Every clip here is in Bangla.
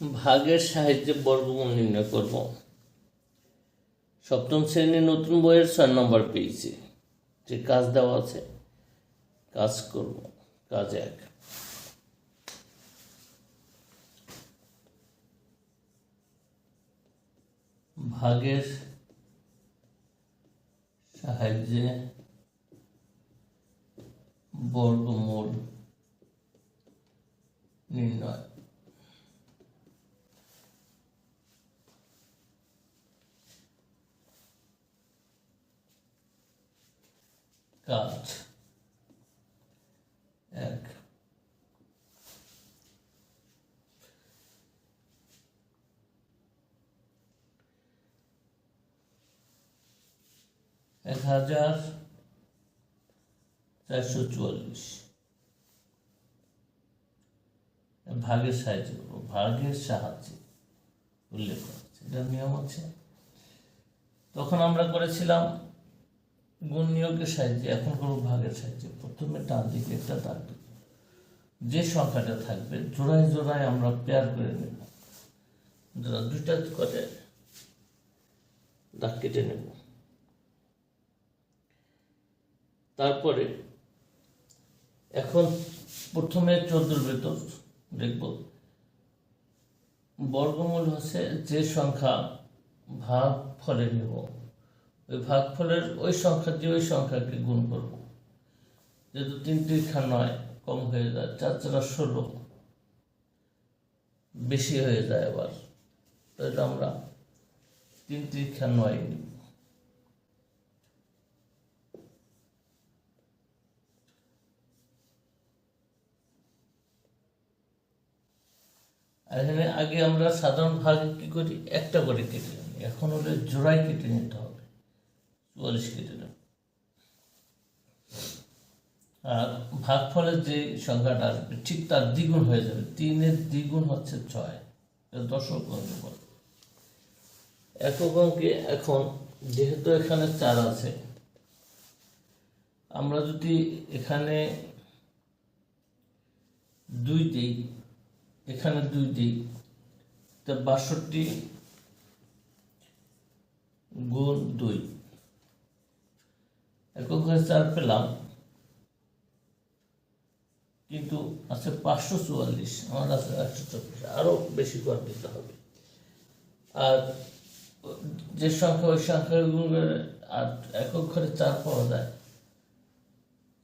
ভাগের সাহায্যে বর্গমূল নির্ণয় করব। সপ্তম শ্রেণির নতুন বইয়ের ছয় নম্বর পেয়েছি। যে কাজ দেওয়া আছে, কাজ করব। কাজ এক। ভাগের সাহায্যে বর্গমূল নির্ণয়। কাজ এক। হাজার চারশো চুয়াল্লিশ। ভাগের সাহায্যে ভাগের সাহায্যে উল্লেখ করা এটার নিয়ম হচ্ছে। তখন আমরা করেছিলাম গুণ নিয়োগের সাহায্যে, এখন করব ভাগের সাহায্যে। প্রথমে ডান দিকে একটা দাগ যে সংখ্যাটা থাকবে, জোড়ায় জোড়ায় আমরা পেয়ার করে নেব। যারা দুইটা করে, দাগ কেটে নেব। তারপরে এখন প্রথমে চোদ্দোর ভেতর দেখব। বর্গমূল হচ্ছে যে সংখ্যা ভাগ ফলে নেব। ওই ভাগফলের ওই সংখ্যা দিয়ে ওই সংখ্যাকে গুণ করব। যেহেতু তিন তিরিখা নয়, কম হয়ে যায়, চার চারা ষোলো। বেশি হয়ে যায় আবার। তাহলে আমরা তিন তিরিখা নয় নিব। আর এখানে আগে আমরা সাধারণ ভাগ কি করি? একটা করে কেটে নিই। এখন হলে জোড়ায় কেটে নিতে হবে। নেব আর ভাগফলের যে সংখ্যাটা আসবে, ঠিক তার দ্বিগুণ হয়ে যাবে। তিনের দ্বিগুণ হচ্ছে ছয়। দশক অঙ্ক বলে। একক অঙ্কে এখন, যেহেতু এখানে চার আছে, আমরা যদি এখানে দুই দিই, এখানে দুই দিই, তা বাষট্টি গুণ দুই। একক ঘরে চার পেলাম। কিন্তু আছে পাঁচশো চুয়াল্লিশ, আমার আছে একশো চব্বিশ আরও বেশি করে দিতে হবে। আর যে সংখ্যা, ওই সংখ্যাগুলো আর একক ঘরে চার পাওয়া যায়।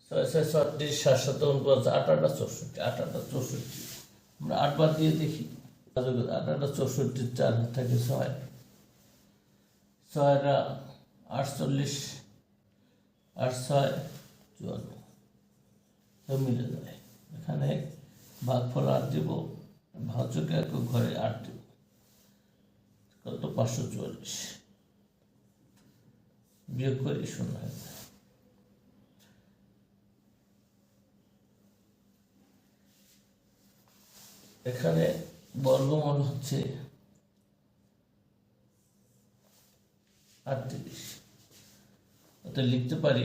ছয় ছয় ছত্রিশ সাত সাত আট আঠারোটা চৌষট্টি আঠারোটা চৌষট্টি। আমরা আটবার দিয়ে দেখি। আট, আটটা চৌষট্টি, চার, থাকে ছয়। ছয়টা আটচল্লিশ আট ছয় চুয়ান্ন। মিলে যায়। এখানে ভাগফল আট দিব ভাজকে এক ঘরে আট দিব। কত? পাঁচশো চুয়াল্লিশ। বিয়োগ করি শূন্য হয়ে যায়। এখানে বর্গমূল হচ্ছে আটত্রিশ অর্থাৎ লিখতে পারি?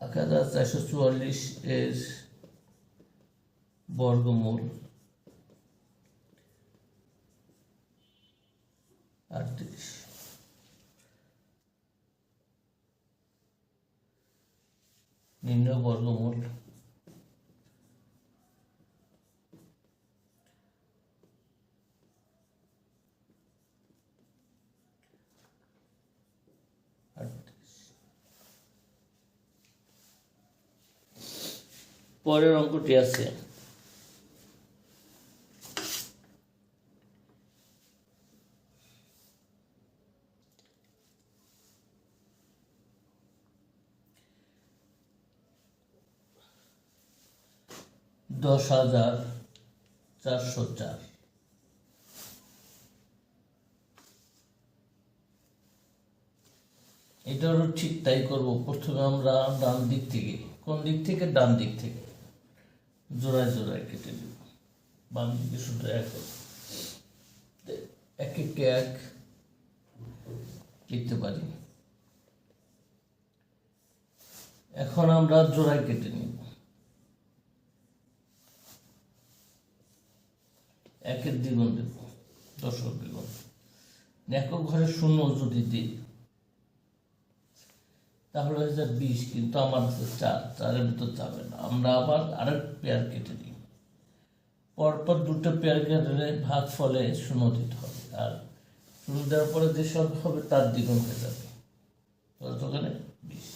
এক হাজার চারশো চুয়াল্লিশ এর বর্গমূল। আটত্রিশ। নিম্ন বর্গমূল। পরের অঙ্কটি আছে। দশ হাজার চারশো চার। এটারও ঠিক তাই করব। প্রথমে আমরা ডান দিক থেকে, কোন দিক থেকে? ডান দিক থেকে। জোড়ায় জোড়ায় কেটে দেব বাম দিকে শুধু এক। এক এক এক লিখতে পারি। এখন আমরা জোড়ায় কেটে নিব। একের দ্বিগুণ দেব, দশের দ্বিগুণ। একক ঘরে শূন্য যদি দিই তাহলে হয়ে যায় বিশ কিন্তু আমার কাছে চার চারের ভিতর যাবে না। আমরা আবার আরেক পেয়ার কেটে দিই পরপর দুটো পেয়ার কেটে ভাগ ফলে শূন্য দিতে হবে। আর শূন্য দেওয়ার পরে যে সব হবে, তার দ্বিগুণ হয়ে যাবে। ওখানে বিশ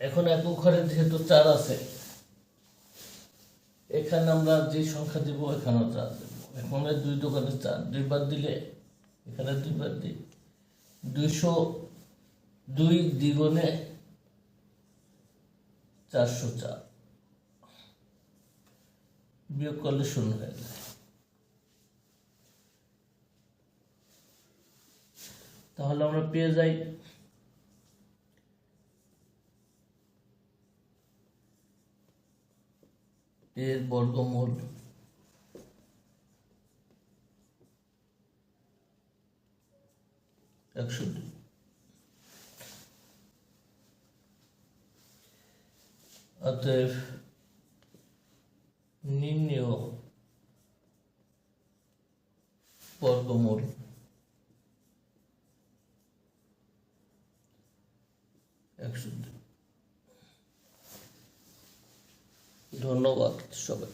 এখন একক ঘরে যেহেতু চার আছে, এখানে আমরা যে সংখ্যা দিব, এখানেও চার দেব। এখানে দুই দোকানে চার। দুইবার দিলে, এখানে দুইবার দিই। দুইশো দুই দ্বিগুণে চারশো চার। বিয়োগ করলে শূন্য হয়ে যায়। তাহলে আমরা পেয়ে যাই এর বর্গমূল। একশো দুই। অতএব নির্ণেয় বর্গমূল একশো দুই। ধন্যবাদ সবাই